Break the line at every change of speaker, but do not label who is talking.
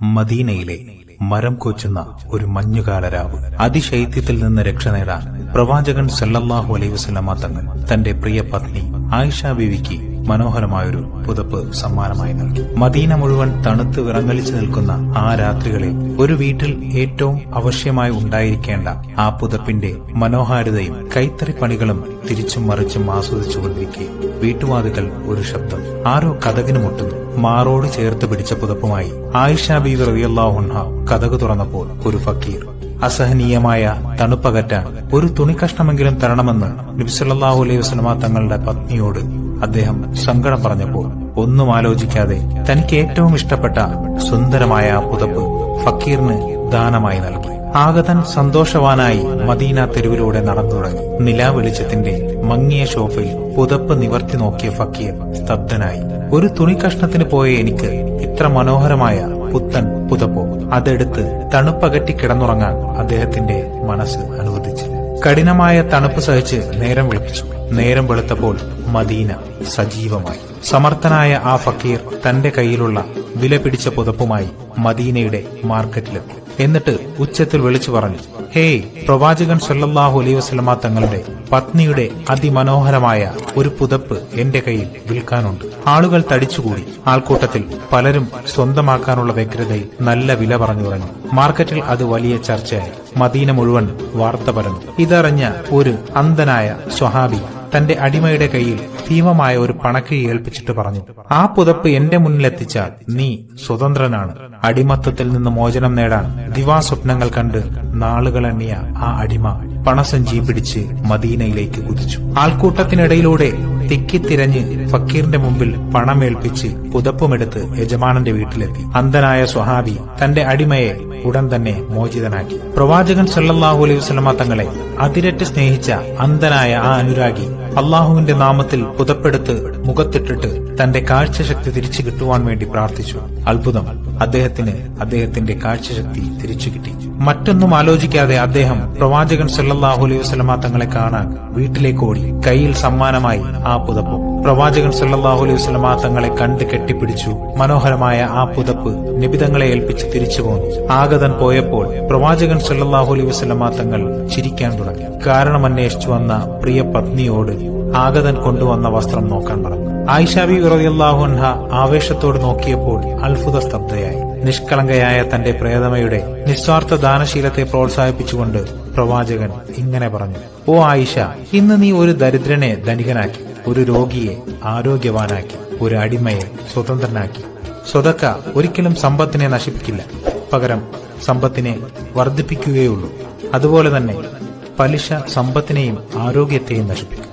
മദീനയിലെ മരം കൊച്ചുന്ന ഒരു മഞ്ഞുകാല രാവ് അതിശൈത്യത്തിൽ നിന്ന് രക്ഷ നേടാൻ പ്രവാചകൻ സല്ലല്ലാഹു അലൈഹി വസല്ലമ തങ്ങൾ തന്റെ പ്രിയ പത്നി ആയിഷ ബീവിക്ക് മനോഹരമായൊരു പുതപ്പ് സമ്മാനമായി നൽകി. മദീന മുഴുവൻ തണുത്ത് വിറങ്ങലിച്ചു നിൽക്കുന്ന ആ രാത്രികളിൽ ഒരു വീട്ടിൽ ഏറ്റവും അവശ്യമായി ഉണ്ടായിരിക്കേണ്ട ആ പുതപ്പിന്റെ മനോഹാരിതയും കൈത്തറിപ്പണികളും തിരിച്ചും മറിച്ചും ആസ്വദിച്ചുകൊണ്ടിരിക്കെ വീട്ടുവാതിക്കൽ ഒരു ശബ്ദം. ആരോ കഥകിന് മുട്ടുന്നു മാറോട് ചേർത്ത് പിടിച്ച പുതപ്പുമായി ആയിഷ ബീവി റളിയല്ലാഹുൻഹ കഥക് തുറന്നപ്പോൾ ഒരു ഫക്കീർ അസഹനീയമായ തണുപ്പകറ്റാൻ ഒരു തുണിക്കഷ്ണമെങ്കിലും തരണമെന്ന് നബിസല്ലാഹു അലൈഹി വസ്ലമ തങ്ങളുടെ പത്നിയോട് അദ്ദേഹം സങ്കടം പറഞ്ഞപ്പോൾ ഒന്നും ആലോചിക്കാതെ തനിക്ക് ഏറ്റവും ഇഷ്ടപ്പെട്ട സുന്ദരമായ പുതപ്പ് ഫക്കീറിന് ദാനമായി നൽകി. ആഗതൻ സന്തോഷവാനായി മദീന തെരുവിലൂടെ നടന്നു തുടങ്ങി. നിലാ വെളിച്ചത്തിന്റെ മങ്ങിയ ഷോഫിൽ പുതപ്പ് നിവർത്തി നോക്കിയ ഫക്കീർ സ്തബ്ധനായി. ഒരു തുണിക്കഷ്ണത്തിന് പോയ എനിക്ക് ഇത്ര മനോഹരമായ പുത്തൻ പുതപ്പോ അതെടുത്ത് തണുപ്പകറ്റി കിടന്നുറങ്ങാൻ അദ്ദേഹത്തിന്റെ മനസ്സ് അനുവദിച്ചില്ല കഠിനമായ തണുപ്പ് സഹിച്ച് നേരം വിളിപ്പിച്ചു. നേരം വെളുത്തപ്പോൾ മദീന സജീവമായി. സമർത്ഥനായ ആ ഫക്കീർ തന്റെ കയ്യിലുള്ള വില പിടിച്ച പുതപ്പുമായി മദീനയുടെ മാർക്കറ്റിലെത്തി. എന്നിട്ട് ഉച്ചത്തിൽ വിളിച്ചു പറഞ്ഞു ഹേയ് പ്രവാചകൻ സല്ലാഹു അലൈ വസ്ലമ തങ്ങളുടെ പത്നിയുടെ അതിമനോഹരമായ ഒരു പുതപ്പ് എന്റെ കയ്യിൽ വിൽക്കാനുണ്ട്. ആളുകൾ തടിച്ചുകൂടി. ആൾക്കൂട്ടത്തിൽ പലരും സ്വന്തമാക്കാനുള്ള വ്യഗ്രതയിൽ നല്ല വില പറഞ്ഞു തുടങ്ങി. മാർക്കറ്റിൽ അത് വലിയ ചർച്ചയായി. മദീന മുഴുവൻ വാർത്ത പരന്നു. ഇതറിഞ്ഞ ഒരു അന്ധനായ സ്വഹാബി തന്റെ അടിമയുടെ കയ്യിൽ ഭീമമായ ഒരു പണക്കിഴി ഏൽപ്പിച്ചിട്ട് പറഞ്ഞു ആ പുതപ്പ് എന്റെ മുന്നിലെത്തിച്ചാൽ നീ സ്വതന്ത്രനാണ്. അടിമത്തത്തിൽ നിന്ന് മോചനം നേടാൻ ദിവാസ്വപ്നങ്ങൾ കണ്ട് നാളുകളെണ്ണിയ ആ അടിമ പണസഞ്ചി പിടിച്ച് മദീനയിലേക്ക് കുതിച്ചു. ആൾക്കൂട്ടത്തിനിടയിലൂടെ തിക്കിത്തിരഞ്ഞ് ഫക്കീറിന്റെ മുമ്പിൽ പണമേൽപ്പിച്ച് പുതപ്പുമെടുത്ത് യജമാനന്റെ വീട്ടിലെത്തി. അന്ധനായ സ്വഹാബി തന്റെ അടിമയെ ഉടൻ തന്നെ മോചിതനാക്കി. പ്രവാചകൻ സല്ലാഹു അലൈഹി വസല്ലമ തങ്ങളെ അതിരറ്റ് സ്നേഹിച്ച അന്ധനായ ആ അനുരാഗി അള്ളാഹുവിന്റെ നാമത്തിൽ പുതപ്പെടുത്ത് മുഖത്തിട്ടിട്ട് തന്റെ കാഴ്ചശക്തി തിരിച്ചു കിട്ടുവാൻ വേണ്ടി പ്രാർത്ഥിച്ചു. അത്ഭുതം. അദ്ദേഹത്തിന് അദ്ദേഹത്തിന്റെ കാഴ്ചശക്തി തിരിച്ചു കിട്ടി. മറ്റൊന്നും ആലോചിക്കാതെ അദ്ദേഹം പ്രവാചകൻ സല്ലാഹു അലൈഹി വസല്ലമ തങ്ങളെ കാണാൻ വീട്ടിലേക്ക് ഓടി. കയ്യിൽ സമ്മാനമായി ആ പുതപ്പ്. പ്രവാചകൻ സല്ലാഹു അലൈഹി വസല്ലമ തങ്ങളെ കണ്ട് കെട്ടിപ്പിടിച്ചു. മനോഹരമായ ആ പുതപ്പ് നിബിതങ്ങളെ ഏൽപ്പിച്ച് തിരിച്ചു പോന്നു. ആഗതൻ പോയപ്പോൾ പ്രവാചകൻ സല്ലാഹു അലൈഹി വസല്ലമ തങ്ങൾ ചിരിക്കാൻ തുടങ്ങി. കാരണം അന്വേഷിച്ചു വന്ന പ്രിയ പത്നിയോട് ആഗതൻ കൊണ്ടുവന്ന വസ്ത്രം നോക്കാൻ പറഞ്ഞു ആയിഷാബി അൻഹ ആവേശത്തോട് നോക്കിയപ്പോൾ അത്ഭുത സ്തബ്ധയായി. നിഷ്കളങ്കയായ തന്റെ പ്രേതമയുടെ നിസ്വാർത്ഥ ദാനശീലത്തെ പ്രോത്സാഹിപ്പിച്ചുകൊണ്ട് പ്രവാചകൻ ഇങ്ങനെ പറഞ്ഞു ഓ ആയിഷ ഇന്ന് നീ ഒരു ദരിദ്രനെ ധനികനാക്കി ഒരു രോഗിയെ ആരോഗ്യവാനാക്കി ഒരു അടിമയെ സ്വതന്ത്രനാക്കി. സ്വതക്ക ഒരിക്കലും സമ്പത്തിനെ നശിപ്പിക്കില്ല. പകരം സമ്പത്തിനെ വർദ്ധിപ്പിക്കുകയുള്ളൂ അതുപോലെ തന്നെ പലിശ സമ്പത്തിനെയും ആരോഗ്യത്തെയും നശിപ്പിക്കും.